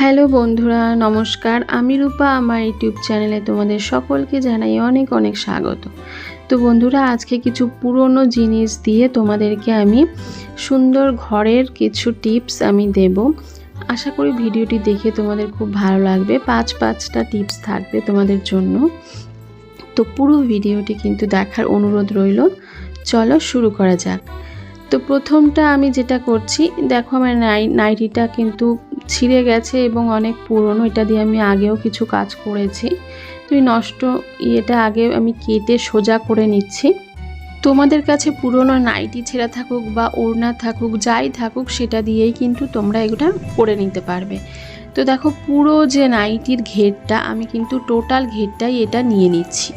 Hello বন্ধুরা, নমস্কার। আমি রূপা, আমার ইউটিউব চ্যানেলে তোমাদের সকলকে জানাই অনেক অনেক স্বাগত। তো বন্ধুরা, আজকে কিছু পুরনো জিনিস দিয়ে তোমাদেরকে আমি সুন্দর ঘরের কিছু টিপস আমি দেব। আশা করি ভিডিওটি দেখে তোমাদের খুব ভালো লাগবে। পাঁচ পাঁচটা টিপস থাকবে তোমাদের জন্য। তো পুরো ভিডিওটি কিন্তু দেখার অনুরোধ রইল। চলো শুরু করা যাক। তো প্রথমটা আমি যেটা করছি, দেখো আমার নাই নাইটিটা কিন্তু ছিঁড়ে গেছে এবং অনেক পুরনো, এটা দিয়ে আমি আগেও কিছু কাজ করেছি। তো এই নষ্ট ইয়েটা আগে আমি কেটে সোজা করে নিচ্ছি। তোমাদের কাছে পুরনো নাইটি ছেঁড়া থাকুক বা ওড়না থাকুক, যাই থাকুক, সেটা দিয়েই কিন্তু তোমরা এগুলো করে নিতে পারবে। তো দেখো, পুরো যে নাইটির ঘেরটা, আমি কিন্তু টোটাল ঘেরটাই এটা নিয়ে নিচ্ছি।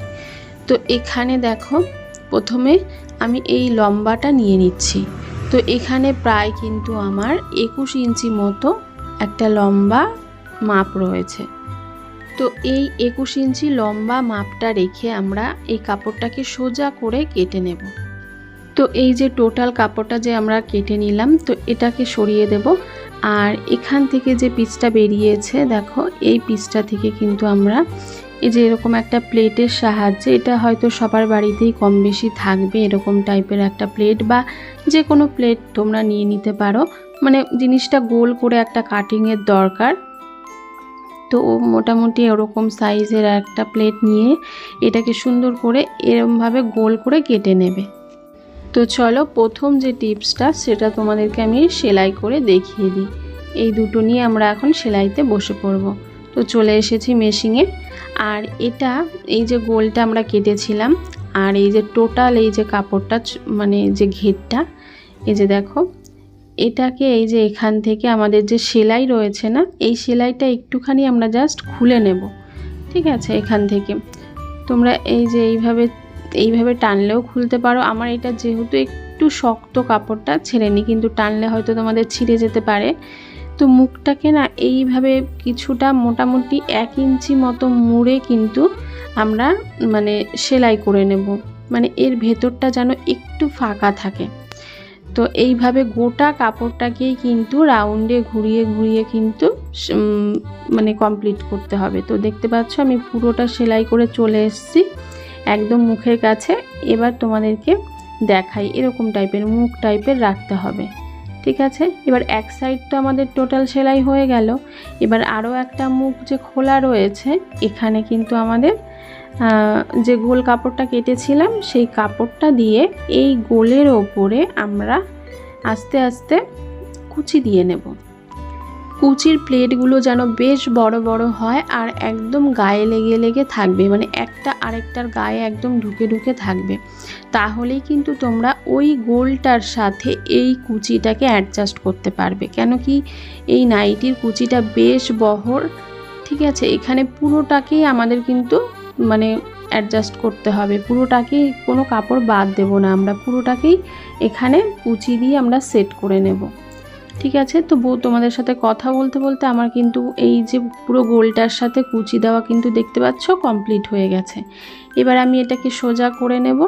তো এখানে দেখো, প্রথমে আমি এই লম্বাটা নিয়ে নিচ্ছি। তো এখানে প্রায় কিন্তু আমার একুশ ইঞ্চি মতো একটা লম্বা মাপ রয়েছে। তো এই একুশ ইঞ্চি লম্বা মাপটা রেখে আমরা এই কাপড়টাকে সোজা করে কেটে নেব। তো এই যে টোটাল কাপড়টা যে আমরা কেটে নিলাম, তো এটাকে সরিয়ে দেব। আর এখান থেকে যে পিচটা বেরিয়েছে, দেখো, এই পিচটা থেকে কিন্তু আমরা এই যে এরকম একটা প্লেটের সাহায্যে, এটা হয়তো সবার বাড়িতেই কম বেশি থাকবে, এরকম টাইপের একটা প্লেট বা যে কোনো প্লেট তোমরা নিয়ে নিতে পারো। মানে জিনিসটা গোল করে একটা কাটিংয়ের দরকার। তো মোটামুটি ওরকম সাইজের একটা প্লেট নিয়ে এটাকে সুন্দর করে এরমভাবে গোল করে কেটে নেবে। তো চলো প্রথম যে টিপসটা সেটা তোমাদেরকে আমি সেলাই করে দেখিয়ে দিই। এই দুটো নিয়ে আমরা এখন সেলাইতে বসে পড়ব। তো চলে এসেছি মেশিনে আর এটা এই যে গোলটা আমরা কেটেছিলাম, আর এই যে টোটাল এই যে কাপড়টা মানে যে ঘেরটা, এই যে দেখো এটাকে এই যে এখান থেকে আমাদের যে সেলাই রয়েছে না, এই সেলাইটা একটুখানি আমরা জাস্ট খুলে নেব, ঠিক আছে, এখান থেকে। তোমরা এই যে এইভাবে এইভাবে টানলেও খুলতে পারো। আমার এটা যেহেতু একটু শক্ত কাপড়টা ছেড়েনি কিন্তু টানলে হয়তো তোমাদের ছিঁড়ে যেতে পারে। তো মুখটাকে না এইভাবে কিছুটা মোটামুটি এক ইঞ্চি মতো মুড়ে কিন্তু আমরা মানে সেলাই করে নেব। মানে এর ভেতরটা যেন একটু ফাঁকা থাকে। তো এইভাবে গোটা কাপড়টাকেই কিন্তু রাউন্ডে ঘুরিয়ে ঘুরিয়ে কিন্তু মানে কমপ্লিট করতে হবে। তো দেখতে পাচ্ছ আমি পুরোটা সেলাই করে চলে এসেছি, একদম মুখের কাছে। এবার তোমাদেরকে দেখাই, এরকম টাইপের মুখ টাইপের রাখতে হবে। ঠিক আছে? এবার এক সাইড তো আমাদের টোটাল সেলাই হয়ে গেল। এবার আরও একটা মুখ যে খোলা রয়েছে, এখানে কিন্তু আমাদের যে গোল কাপড়টা কেটেছিলাম, সেই কাপড়টা দিয়ে এই গোলের ওপরে আমরা আস্তে আস্তে কুচি দিয়ে নেব। কুচির প্লেটগুলো যেন বেশ বড় বড় হয় আর একদম গায়ে লেগে লেগে থাকবে মানে একটা আরেকটার গায়ে একদম ঢুকে ঢুকে থাকবে। তাহলেই কিন্তু তোমরা ওই গোলটার সাথে এই কুচিটাকে অ্যাডজাস্ট করতে পারবে। কেন কি এই নাইটির কুচিটা বেশ বহর, ঠিক আছে? এখানে পুরোটাকেই আমাদের কিন্তু মানে অ্যাডজাস্ট করতে হবে। পুরোটাকেই কোনো কাপড় বাদ দেব না আমরা, পুরোটাকেই এখানে কুচি দিয়ে আমরা সেট করে নেব। ঠিক আছে? তো তোমাদের সাথে কথা বলতে বলতে আমার কিন্তু এই যে পুরো গোলটার সাথে কুচি দেওয়া কিন্তু দেখতে পাচ্ছ কমপ্লিট হয়ে গেছে। এবার আমি এটাকে সোজা করে নেব।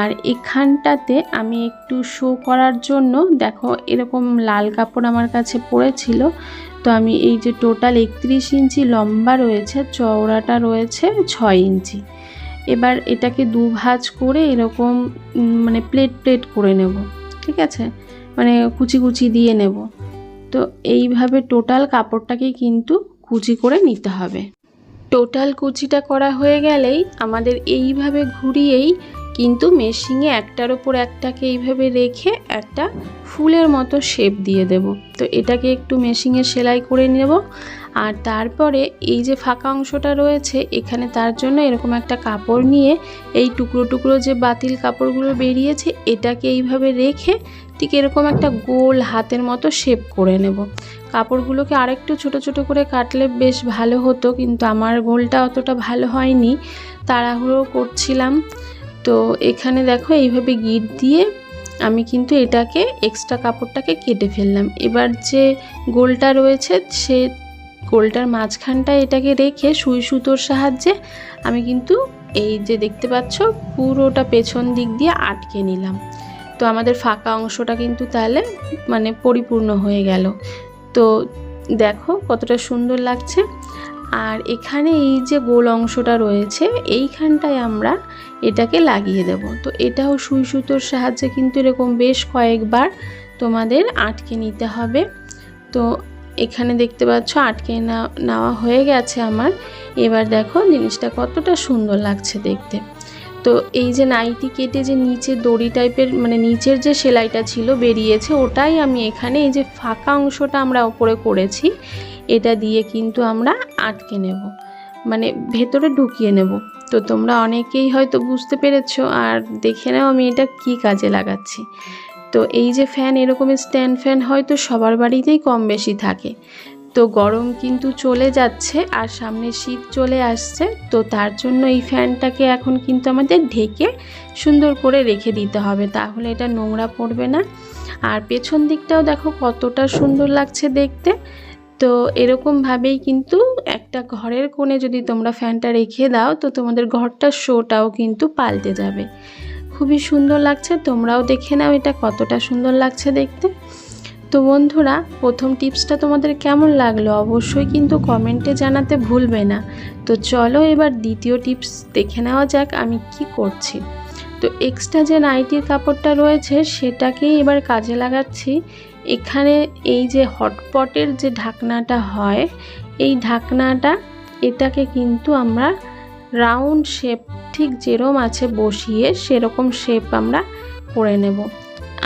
আর এখানটাতে আমি একটু শো করার জন্য, দেখো এরকম লাল কাপড় আমার কাছে পড়েছিল তো আমি এই যে টোটাল একত্রিশ ইঞ্চি লম্বা রয়েছে, চওড়াটা রয়েছে ছয় ইঞ্চি। এবার এটাকে দু ভাজ করে এরকম মানে প্লেট প্লেট করে নেব, ঠিক আছে? মানে কুচি কুচি দিয়ে নেব। তো এইভাবে টোটাল কাপড়টাকে কিন্তু কুচি করে নিতে হবে। টোটাল কুচিটা করা হয়ে গেলেই আমাদের এইভাবে ঘুরিয়েই কিন্তু মেশিনে একটার ওপর একটাকে এইভাবে রেখে একটা ফুলের মতো শেপ দিয়ে দেব। তো এটাকে একটু মেশিনে সেলাই করে নেব। আর তারপরে এই যে ফাঁকা অংশটা রয়েছে, এখানে তার জন্য এরকম একটা কাপড় নিয়ে এই টুকরো টুকরো যে বাতিল কাপড়গুলো বেরিয়েছে, এটাকে এইভাবে রেখে ঠিক এরকম একটা গোল হাতের মতো শেপ করে নেব। কাপড়গুলোকে আরেকটু ছোট ছোট করে কাটলে বেশ ভালো হতো, কিন্তু আমার গোলটা অতটা ভালো হয়নি। তাড়াহুড়ো করছিলাম। তো এখানে দেখো এইভাবে গিট দিয়ে আমি কিন্তু এটাকে এক্সট্রা কাপড়টাকে কেটে ফেললাম। এবার যে গোলটা রয়েছে, সে গোলটার মাঝখানটা এটাকে রেখে সুই সুতোর সাহায্যে আমি কিন্তু এই যে দেখতে পাচ্ছ, পুরোটা পেছন দিক দিয়ে আটকে নিলাম। তো আমাদের ফাঁকা অংশটা কিন্তু তাহলে মানে পরিপূর্ণ হয়ে গেল। তো দেখো কতটা সুন্দর লাগছে। আর এখানে এই যে গোল অংশটা রয়েছে, এইখানটায় আমরা এটাকে লাগিয়ে দেব। তো এটাও সুই সুতোর সাহায্যে কিন্তু এরকম বেশ কয়েকবার তোমাদের আটকে নিতে হবে। তো এখানে দেখতে পাচ্ছ আটকে নেওয়া হয়ে গেছে আমার। এবার দেখো জিনিসটা কতটা সুন্দর লাগছে দেখতে। তো এই যে নাইটি কেটে যে নিচে দড়ি টাইপের মানে নিচের যে সেলাইটা ছিল বেরিয়েছে, ওটাই আমি এখানে এই যে ফাঁকা অংশটা আমরা ওপরে করেছি। এটা দিয়ে কিন্তু আমরা আটকে নেব। মানে ভেতরে ঢুকিয়ে নেব। তো তোমরা অনেকেই হয়তো বুঝতে পেরেছ, আর দেখে নাও আমি এটা কি কাজে লাগাচ্ছি। তো এই যে ফ্যান এরকমের স্ট্যান্ড ফ্যান হয়তো সবার বাড়িতেই কম বেশি থাকে। তো গরম কিন্তু চলে যাচ্ছে, আর সামনে শীত চলে আসছে। তো তার জন্য এই ফ্যানটাকে এখন কিন্তু আমাদের ঢেকে সুন্দর করে রেখে দিতে হবে। তাহলে এটা নোংরা পড়বে না। আর পেছন দিকটাও দেখো কতটা সুন্দর লাগছে দেখতে। তো এরকমভাবেই কিন্তু একটা ঘরের কোণে যদি তোমরা ফ্যানটা রেখে দাও, তো তোমাদের ঘরটার শোটাও কিন্তু পাল্টে যাবে। খুবই সুন্দর লাগছে, তোমরাও দেখে নাও এটা কতটা সুন্দর লাগছে দেখতে। তো বন্ধুরা, প্রথম টিপসটা তোমাদের কেমন লাগল অবশ্যই কিন্তু কমেন্টে জানাতে ভুলবে না। তো চলো এবার দ্বিতীয় টিপস দেখে নেওয়া যাক আমি কি করছি। তো এক্সট্রা যে নাইটির কাপড়টা রয়েছে সেটাকেই এবার কাজে লাগাচ্ছি। এখানে এই যে হটপটের যে ঢাকনাটা হয়, এই ঢাকনাটা, এটাকে কিন্তু আমরা রাউন্ড শেপ ঠিক যেরম আছে বসিয়ে সেরকম শেপ আমরা করে নেব।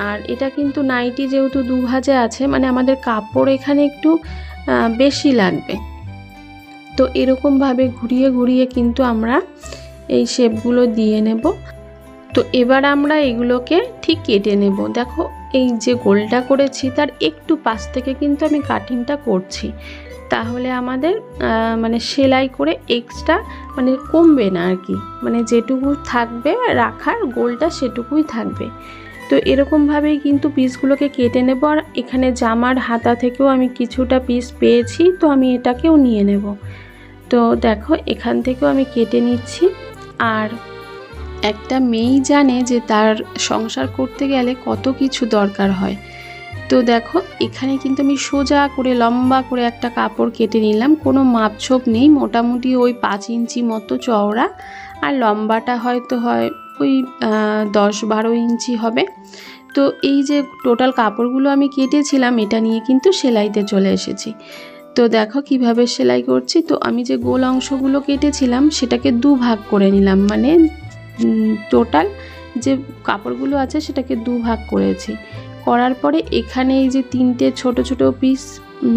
আর এটা কিন্তু নাইটি যেহেতু দু ভাজে আছে মানে আমাদের কাপড় এখানে একটু বেশি লাগবে। তো এরকমভাবে ঘুরিয়ে ঘুরিয়ে কিন্তু আমরা এই শেপগুলো দিয়ে নেব। তো এবার আমরা এগুলোকে ঠিক কেটে নেব। দেখো, এই যে গোলটা করেছি, তার একটু পাশ থেকে কিন্তু আমি কাটিংটা করছি। তাহলে আমাদের মানে সেলাই করে এক্সট্রা মানে কমবে না আর কি। মানে যেটুকু থাকবে রাখার গোলটা সেটুকুই থাকবে। তো এরকমভাবেই কিন্তু পিসগুলোকে কেটে নেব। আর এখানে জামার হাতা থেকেও আমি কিছুটা পিস পেয়েছি, তো আমি এটাকেও নিয়ে নেব। তো দেখো, এখান থেকেও আমি কেটে নিচ্ছি। আর একটা মেয়েই জানে যে তার সংসার করতে গেলে কত কিছু দরকার হয়। তো দেখো, এখানে কিন্তু আমি সোজা করে, লম্বা করে একটা কাপড় কেটে নিলাম। কোনো মাপছোপ নেই, মোটামুটি ওই পাঁচ ইঞ্চি মতো চওড়া। আর লম্বাটা হয়তো হয় ওই দশ বারো ইঞ্চি হবে। তো এই যে টোটাল কাপড়গুলো আমি কেটেছিলাম, এটা নিয়ে কিন্তু সেলাইতে চলে এসেছি। তো দেখো কীভাবে সেলাই করছি। তো আমি যে গোল অংশগুলো কেটেছিলাম, সেটাকে দু ভাগ করে নিলাম। মানে টোটাল যে কাপড়গুলো আছে সেটাকে দু ভাগ করেছি। করার পরে এখানে এই যে তিনটে ছোট ছোট পিস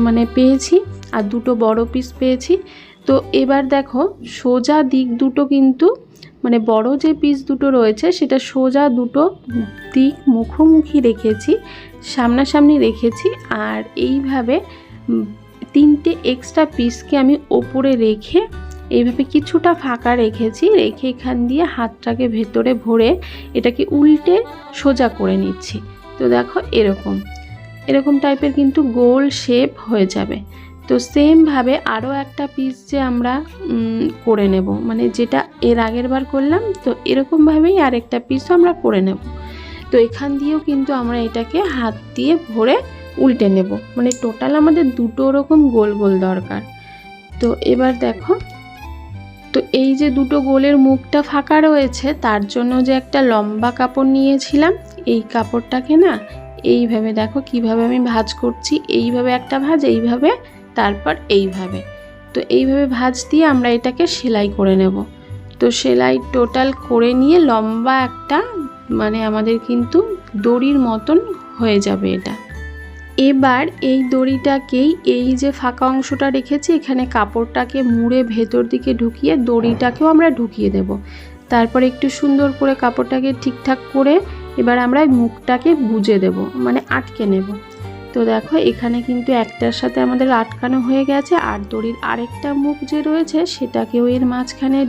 মানে পেয়েছি আর দুটো বড় পিস পেয়েছি। তো এবার দেখো, সোজা দিক দুটো কিন্তু মানে বড় যে পিস দুটো রয়েছে সেটা সোজা দুটো দিক মুখোমুখি রেখেছি, সামনাসামনি রেখেছি আর এইভাবে তিনটে এক্সট্রা পিসকে আমি ওপরে রেখে এইভাবে কিছুটা ফাঁকা রেখেছি, রেখে এখান দিয়ে হাতটাকে ভেতরে ভরে এটাকে উল্টে সোজা করে নিচ্ছি। তো দেখো এরকম। এরকম টাইপের কিন্তু গোল শেপ হয়ে যাবে। তো সেমভাবে আরও একটা পিস যে আমরা করে নেব। মানে যেটা এর আগের বার করলাম, তো এরকমভাবেই আরেকটা পিসও আমরা করে নেব। তো এখান দিয়েও কিন্তু আমরা এটাকে হাত দিয়ে ভরে উল্টে নেব। মানে টোটাল আমাদের দুটো রকম গোল গোল দরকার। তো এবার দেখো তো এই যে দুটো গোলের মুখটা ফাঁকা রয়েছে, তার জন্য যে একটা লম্বা কাপড় নিয়েছিলাম, এই কাপড়টাকে না এইভাবে দেখো কীভাবে আমি ভাজ করছি, এইভাবে একটা ভাজ, এইভাবে, তারপর এইভাবে। তো এইভাবে ভাজ দিয়ে আমরা এটাকে সেলাই করে নেব। তো সেলাই টোটাল করে নিয়ে লম্বা একটা মানে আমাদের কিন্তু দড়ির মতন হয়ে যাবে এটা। এবার এই দড়িটাকেই, এই যে ফাঁকা অংশটা রেখেছি, এখানে কাপড়টাকে মুড়ে ভেতর দিকে ঢুকিয়ে দড়িটাকেও আমরা ঢুকিয়ে দেব। তারপর একটু সুন্দর করে কাপড়টাকে ঠিকঠাক করে এবার আমরা মুখটাকে বুঝে দেব মানে আটকে নেব। তো দেখো, এখানে কিন্তু একটার সাথে আমাদের আটকানো হয়ে গেছে, আর দড়ির আরেকটা মুখ যে রয়েছে, সেটাকেও এর মাঝখানে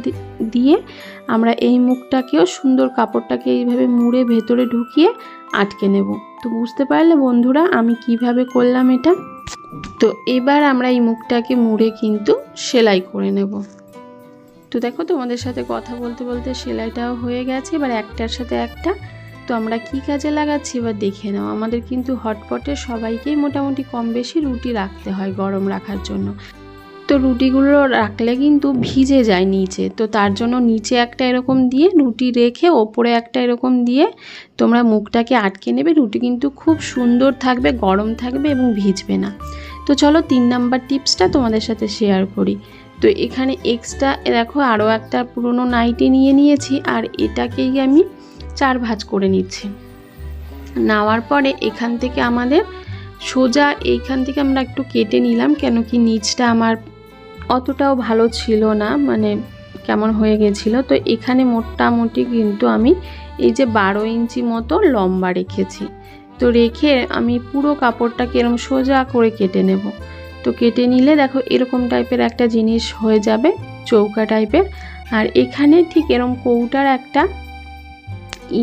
দিয়ে আমরা এই মুখটাকেও সুন্দর কাপড়টাকে এইভাবে মুড়ে ভেতরে ঢুকিয়ে আটকে নেব। তো বুঝতে পারলে বন্ধুরা, আমি কীভাবে করলাম এটা? তো এবার আমরা এই মুখটাকে মুড়ে কিন্তু সেলাই করে নেব। তো দেখো, তোমাদের সাথে কথা বলতে বলতে সেলাইটাও হয়ে গেছে। এবার একটার সাথে একটা। তো আমরা কি কাজে লাগাচ্ছি এবার দেখে নাও। আমাদের কিন্তু হটপটে সবাইকেই মোটামুটি কম বেশি রুটি রাখতে হয় গরম রাখার জন্য। তো রুটিগুলো রাখলে কিন্তু ভিজে যায় নিচে। তো তার জন্য নিচে একটা এরকম দিয়ে রুটি রেখে ওপরে একটা এরকম দিয়ে তোমরা মুখটাকে আটকে নেবে। রুটি কিন্তু খুব সুন্দর থাকবে, গরম থাকবে এবং ভিজবে না। তো চলো তিন নাম্বার টিপসটা তোমাদের সাথে শেয়ার করি। তো এখানে এক্সট্রা দেখো আরও একটা পুরনো নাইটি নিয়ে নিয়েছি আর এটাকেই আমি চার ভাঁজ করে নিচ্ছি। নেওয়ার পরে এখান থেকে আমাদের সোজা এইখান থেকে আমরা একটু কেটে নিলাম কেন কি নিচটা আমার অতটাও ভালো ছিল না মানে কেমন হয়ে গেছিল। তো এখানে মোটামুটি কিন্তু আমি এই যে বারো ইঞ্চি মতো লম্বা রেখেছি। তো রেখে আমি পুরো কাপড়টাকে এরকম সোজা করে কেটে নেব। তো কেটে নিলে দেখো এরকম টাইপের একটা জিনিস হয়ে যাবে, চৌকা টাইপের। আর এখানে ঠিক এরকম কৌটার একটা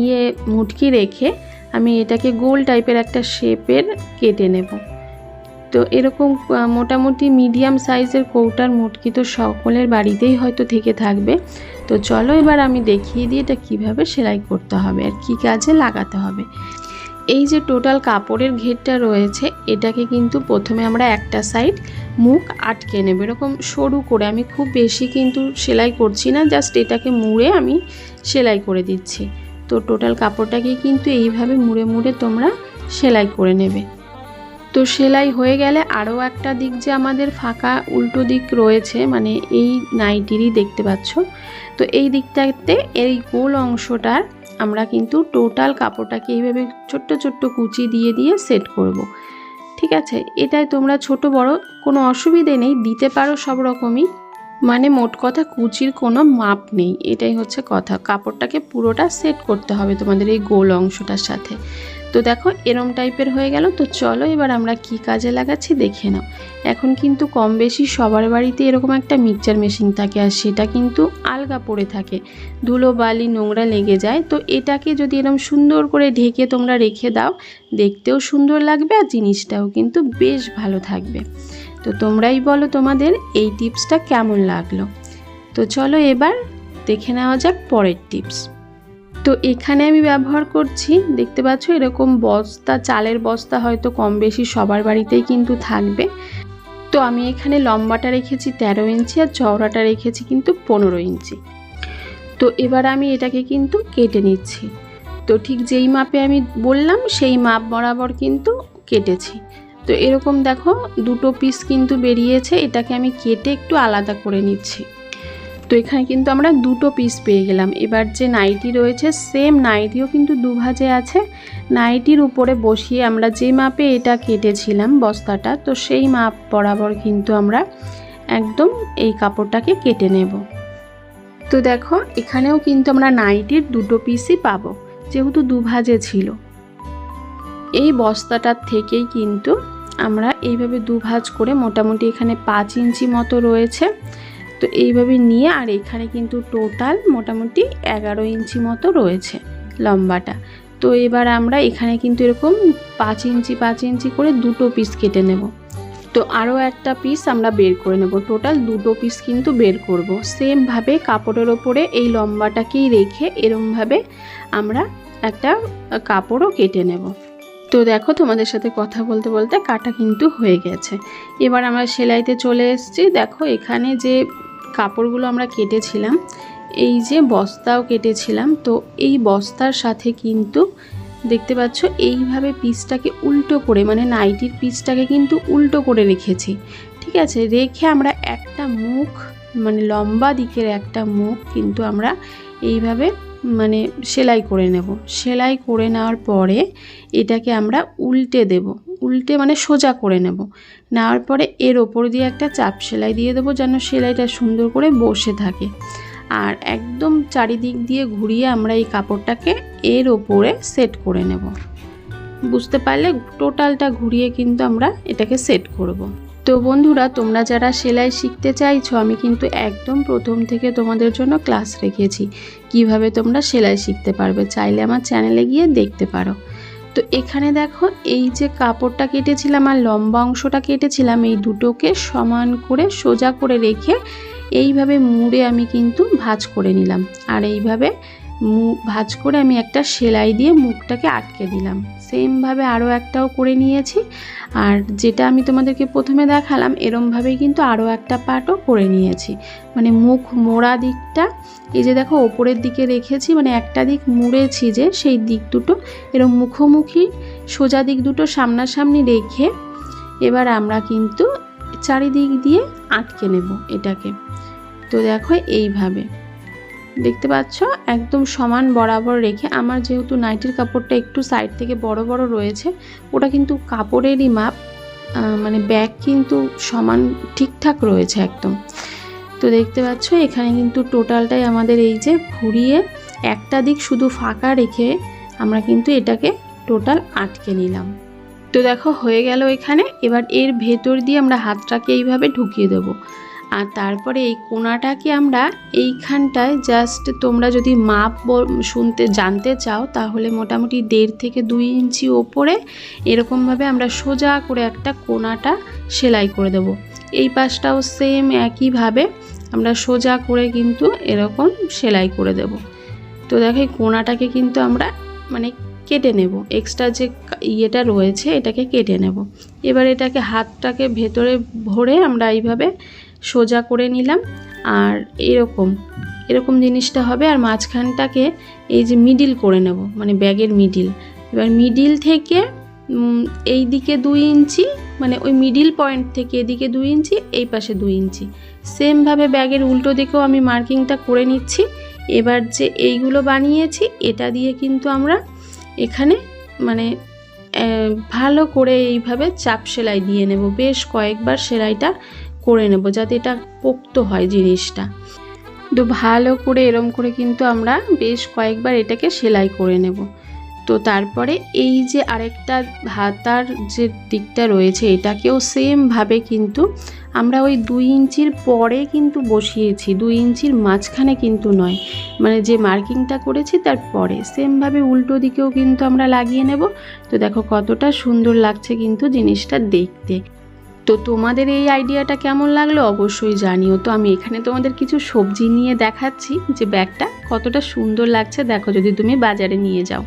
ইয়ে মুটকি রেখে আমি এটাকে গোল টাইপের একটা শেপের কেটে নেব। তো এরকম মোটামুটি মিডিয়াম সাইজের কৌটার মুটকি তো সকলের বাড়িতেই হয়তো থেকে থাকবে। তো চলো এবার আমি দেখিয়ে দিই এটা কীভাবে সেলাই করতে হবে আর কী কাজে লাগাতে হবে। এই যে টোটাল কাপড়ের ঘেরটা রয়েছে, এটাকে কিন্তু প্রথমে আমরা একটা সাইড মুখ আটকে নেব। এরকম সরু করে, আমি খুব বেশি কিন্তু সেলাই করছি না জাস্ট এটাকে মুড়ে আমি সেলাই করে দিচ্ছি। তো টোটাল কাপড়টাকে কিন্তু এইভাবে মুড়ে মুড়ে তোমরা সেলাই করে নেবে। তো সেলাই হয়ে গেলে আরও একটা দিক যে আমাদের ফাঁকা উল্টো দিক রয়েছে মানে এই নাইটিরই দেখতে পাচ্ছ। তো এই দিকটাতে এই গোল অংশটার আমরা কিন্তু টোটাল কাপড়টাকে এইভাবে ছোট্ট ছোট্ট কুচি দিয়ে দিয়ে সেট করব। ঠিক আছে? এটাই তোমরা ছোট বড় কোনো অসুবিধে নেই, দিতে পারো সব রকমই। মানে মোট কথা কুচির কোনো মাপ নেই, এটাই হচ্ছে কথা। কাপড়টাকে পুরোটা সেট করতে হবে তোমাদের এই গোল অংশটার সাথে। তো দেখো, এরম টাইপের হয়ে গেল। তো চলো এবার আমরা কি কাজে লাগাচ্ছি দেখে নাও। এখন কিন্তু কম বেশি সবার বাড়িতে এরকম একটা মিক্সচার মেশিন থাকে আর সেটা কিন্তু আলগা পড়ে থাকে। ধুলো, বালি, নোংরা লেগে যায়। তো এটাকে যদি এরকম সুন্দর করে ঢেকে তোমরা রেখে দাও, দেখতেও সুন্দর লাগবে আর জিনিসটাও কিন্তু বেশ ভালো থাকবে। তো তোমরাই বলো তোমাদের এই টিপসটা কেমন লাগল। তো চলো এবার দেখে নেওয়া যাক পরের টিপস তো এখানে আমি ব্যবহার করছি, দেখতে পাচ্ছ এরকম বস্তা, চালের বস্তা হয়তো কম বেশি সবার বাড়িতেই কিন্তু থাকবে। তো আমি এখানে লম্বাটা রেখেছি তেরো ইঞ্চি আর চওড়াটা রেখেছি কিন্তু পনেরো ইঞ্চি। তো এবার আমি এটাকে কিন্তু কেটে নিচ্ছি। তো ঠিক যেই মাপে আমি বললাম, সেই মাপ বরাবর কিন্তু কেটেছি। তো এরকম দেখো, দুটো পিস কিন্তু বেরিয়েছে, এটাকে আমি কেটে একটু আলাদা করে নিচ্ছি। তো এখানে কিন্তু আমরা দুটো পিস পেয়ে গেলাম। এবার যে নাইটি রয়েছে সেম নাইটিও কিন্তু দুভাজে আছে। নাইটির উপরে বসিয়ে আমরা যে মাপে এটা কেটেছিলাম বস্তাটা, তো সেই মাপ বরাবর কিন্তু আমরা একদম এই কাপড়টাকে কেটে নেব। তো দেখো, এখানেও কিন্তু আমরা নাইটির দুটো পিসই পাবো, যেহেতু দুভাজে ছিল। এই বস্তাটার থেকেই কিন্তু আমরা এইভাবে দুভাজ করে মোটামুটি এখানে পাঁচ ইঞ্চি মতো রয়েছে। তো এইভাবে নিয়ে আর এখানে কিন্তু টোটাল মোটামুটি এগারো ইঞ্চি মতো রয়েছে লম্বাটা। তো এবার আমরা এখানে কিন্তু এরকম পাঁচ ইঞ্চি পাঁচ ইঞ্চি করে দুটো পিস কেটে নেব। তো আরও একটা পিস আমরা বের করে নেব। টোটাল দুটো পিস কিন্তু বের করব। সেমভাবে কাপড়ের ওপরে এই লম্বাটাকেই রেখে এরমভাবে আমরা একটা কাপড়ও কেটে নেব। তো দেখো তোমাদের সাথে কথা বলতে বলতে কাটা কিন্তু হয়ে গেছে। এবার আমরা সেলাইতে চলে এসেছি। দেখো এখানে যে কাপড়গুলো আমরা কেটেছিলাম, এই যে বস্তাও কেটেছিলাম, তো এই বস্তার সাথে কিন্তু দেখতে পাচ্ছ এইভাবে পিসটাকে উল্টো করে মানে নাইটির পিসটাকে কিন্তু উল্টো করে রেখেছি, ঠিক আছে? রেখে আমরা একটা মুখ মানে লম্বা দিকের একটা মুখ কিন্তু আমরা এইভাবে মানে সেলাই করে নেব। সেলাই করে নেওয়ার পরে এটাকে আমরা উল্টে দেব। উল্টে মানে সোজা করে নেব। নেওয়ার পরে এর ওপর দিয়ে একটা চাপ সেলাই দিয়ে দেবো যেন সেলাইটা সুন্দর করে বসে থাকে। আর একদম চারিদিক দিয়ে ঘুরিয়ে আমরা এই কাপড়টাকে এর ওপরে সেট করে নেব। বুঝতে পারলে টোটালটা ঘুরিয়ে কিন্তু আমরা এটাকে সেট করব। তো বন্ধুরা, তোমরা যারা সেলাই শিখতে চাইছো, আমি কিন্তু একদম প্রথম থেকে তোমাদের জন্য ক্লাস রেখেছি। কীভাবে তোমরা সেলাই শিখতে পারবে চাইলে আমার চ্যানেলে গিয়ে দেখতে পারো। তো এখানে দেখো, এই যে কাপড়টা কেটেছিলাম আর লম্বা অংশটা কেটেছিলাম, এই দুটোকে সমান করে সোজা করে রেখে এইভাবে মুড়ে আমি কিন্তু ভাজ করে নিলাম। আর এইভাবে ভাজ করে আমি একটা সেলাই দিয়ে মুখটাকে আটকে দিলাম। সেমভাবে আরও একটাও করে নিয়েছি। আর যেটা আমি তোমাদেরকে প্রথমে দেখালাম, এরমভাবেই কিন্তু আরও একটা পাটও করে নিয়েছি। মানে মুখ মোড়া দিকটা, এই যে দেখো ওপরের দিকে রেখেছি মানে একটা দিক মুড়েছি যে সেই দিক দুটো, এরম মুখোমুখি সোজা দিক দুটো সামনাসামনি রেখে এবার আমরা কিন্তু চারিদিক দিয়ে আটকে নেব এটাকে। তো দেখো এইভাবে। দেখতে পাচ্ছ? একদম সমান বরাবর রেখে আমার যেহেতু নাইটির কাপড়টা একটু সাইড থেকে বড় বড় রয়েছে, ওটা কিন্তু কাপড়েরই মাপ মানে ব্যাগ কিন্তু সমান ঠিকঠাক রয়েছে একদম। তো দেখতে পাচ্ছ, এখানে কিন্তু টোটালটাই আমাদের এই যে ঘুরিয়ে একটা দিক শুধু ফাঁকা রেখে আমরা কিন্তু এটাকে টোটাল আটকে নিলাম। তো দেখো, হয়ে গেল এখানে। এবার এর ভেতর দিয়ে আমরা হাতটাকে এইভাবে ঢুকিয়ে দেবো। আর তারপরে এই কোনাটাকে আমরা এইখানটায় জাস্ট তোমরা যদি মাপ শুনতে, জানতে চাও, তাহলে মোটামুটি দেড় থেকে দুই ইঞ্চি ওপরে এরকমভাবে আমরা সোজা করে একটা কোনাটা সেলাই করে দেব। এই পাশটাও সেম একইভাবে আমরা সোজা করে কিন্তু এরকম সেলাই করে দেব। তো দেখো এই কোনাটাকে কিন্তু আমরা মানে কেটে নেব। এক্সট্রা যে ইয়েটা রয়েছে, এটাকে কেটে নেব। এবার এটাকে হাতটাকে ভেতরে ভরে আমরা এইভাবে সোজা করে নিলাম। আর এরকম এরকম জিনিসটা হবে। আর মাঝখানটাকে এই যে মিডিল করে নেব মানে ব্যাগের মিডিল এবার মিডিল থেকে এই দিকে দুই ইঞ্চি মানে ওই মিডিল পয়েন্ট থেকে এদিকে দুই ইঞ্চি, এই পাশে দুই ইঞ্চি। সেমভাবে ব্যাগের উল্টো দিকেও আমি মার্কিংটা করে নিচ্ছি। এবার যে এইগুলো বানিয়েছি, এটা দিয়ে কিন্তু আমরা এখানে মানে ভালো করে এইভাবে চাপ সেলাই দিয়ে নেব। বেশ কয়েকবার সেলাইটা করে নেব যাতে এটা পোক্ত হয় জিনিসটা। তো ভালো করে এরম করে কিন্তু আমরা বেশ কয়েকবার এটাকে সেলাই করে নেব। তো তারপরে এই যে আরেকটা হাতার যে দিকটা রয়েছে, এটাকেও সেমভাবে কিন্তু আমরা ওই দুই ইঞ্চির পরে কিন্তু বসিয়েছি। দুই ইঞ্চির মাঝখানে কিন্তু নয়। মানে যে মার্কিংটা করেছি তার পরে। সেমভাবে উল্টো দিকেও কিন্তু আমরা লাগিয়ে নেব। তো দেখো কতটা সুন্দর লাগছে কিন্তু জিনিসটা দেখতে। তো তোমাদের এই আইডিয়াটা কেমন লাগল অবশ্যই জানিও। তো আমি এখানে তোমাদের কিছু সবজি নিয়ে দেখাচ্ছি যে ব্যাগটা কতটা সুন্দর লাগছে। দেখো, যদি তুমি বাজারে নিয়ে যাও।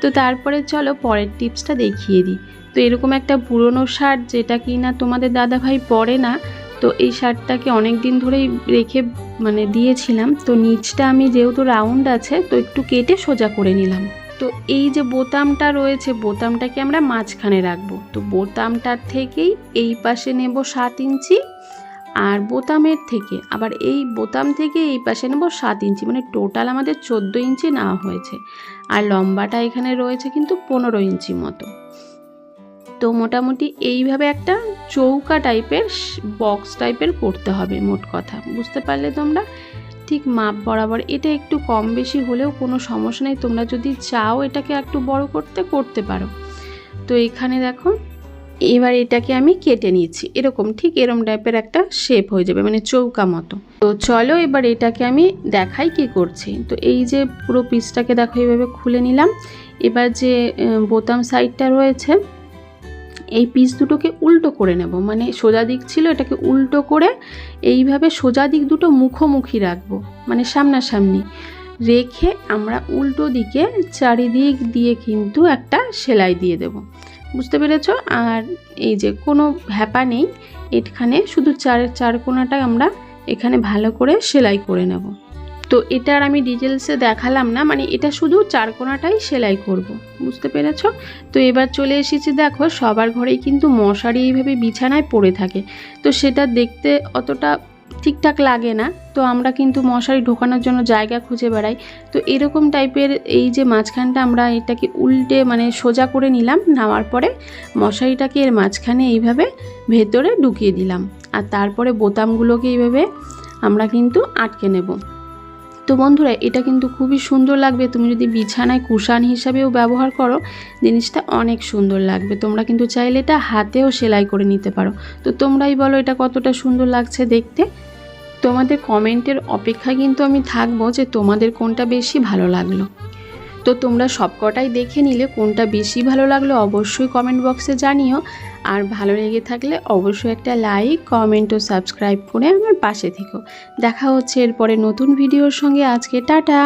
তো তারপরে চলো পরের টিপসটা দেখিয়ে দিই। তো এরকম একটা পুরনো শার্ট যেটা কি না তোমাদের দাদাভাই পরে না, তো এই শার্টটাকে অনেক দিন ধরেই রেখে মানে দিয়েছিলাম। তো নিচটা আমি যেহেতু রাউন্ড আছে, তো একটু কেটে সোজা করে নিলাম। তো এই যে বোতামটা রয়েছে, বোতামটাকে আমরা মাঝখানে রাখব। তো বোতামটার থেকেই এই পাশে নেব সাত ইঞ্চি আর বোতামের থেকে, আবার এই বোতাম থেকে এই পাশে নেব সাত ইঞ্চি। মানে টোটাল আমাদের চোদ্দ ইঞ্চি নেওয়া হয়েছে আর লম্বাটা এখানে রয়েছে কিন্তু পনেরো ইঞ্চি মতো। তো মোটামুটি এইভাবে একটা চৌকা টাইপের বক্স টাইপের করতে হবে, মোট কথা। বুঝতে পারলে তোমরা? ঠিক মাপ বরাবর, এটা একটু কম বেশি হলেও কোনো সমস্যা নেই। তোমরা যদি চাও এটাকে একটু বড় করতে করতে পারো। তো এখানে দেখো, এবার এটাকে আমি কেটে নিয়েছি এরকম, ঠিক এরম টাইপের একটা শেপ হয়ে যাবে মানে চৌকা মতো। তো চলো এবার এটাকে আমি দেখাই কি করছি। তো এই যে পুরো পিসটাকে দেখো, এইভাবে খুলে নিলাম। এবার যে বোতাম সাইডটা রয়েছে এই পিস দুটোকে উল্টো করে নেব। মানে সোজা দিক ছিল, এটাকে উল্টো করে এইভাবে সোজা দিক দুটো মুখোমুখি রাখব মানে সামনাসামনি। রেখে আমরা উল্টো দিকে চারিদিক দিয়ে কিন্তু একটা সেলাই দিয়ে দেব। বুঝতে পেরেছ? আর এই যে কোনো ভ্যাপা নেই, এখানে শুধু চার চার কোনাটা আমরা এখানে ভালো করে সেলাই করে নেব। তো এটার আমি ডিটেলসে দেখালাম না মানে এটা শুধু চারকোনাটাই সেলাই করব, বুঝতে পেরেছ? তো এবার চলে এসেছি দেখো, সবার ঘরেই কিন্তু মশারি এইভাবে বিছানায় পড়ে থাকে, তো সেটা দেখতে অতটা ঠিকঠাক লাগে না, তো আমরা কিন্তু মশারি ঢোকানোর জন্য জায়গা খুঁজে বেড়াই, তো এরকম টাইপের এই যে মাঝখানটা আমরা এটাকে উল্টে মানে সোজা করে নিলাম, নেওয়ার পরে মশারিটাকে এর মাঝখানে এইভাবে ভেতরে ঢুকিয়ে দিলাম, আর তারপরে বোতামগুলোকে এইভাবে আমরা কিন্তু আটকে নেব। তো বন্ধুরা, এটা কিন্তু খুবই সুন্দর লাগবে। তুমি যদি বিছানায় কুশান হিসাবেও ব্যবহার করো, জিনিসটা অনেক সুন্দর লাগবে। তোমরা কিন্তু চাইলে এটা হাতেও সেলাই করে নিতে পারো। তো তোমরাই বলো এটা কতটা সুন্দর লাগছে দেখতে। তোমাদের কমেন্টের অপেক্ষা কিন্তু আমি থাকব যে তোমাদের কোনটা বেশি ভালো লাগল। তো তোমরা সবকটাই দেখে নিলে কোনটা বেশি ভালো লাগল অবশ্যই কমেন্ট বক্সে জানিও। আর ভালো লেগে থাকলে অবশ্যই একটা লাইক কমেন্ট ও সাবস্ক্রাইব করে আমার পাশে থেকো। দেখা হচ্ছে এরপরে নতুন ভিডিওর সঙ্গে। আজকে টাটা!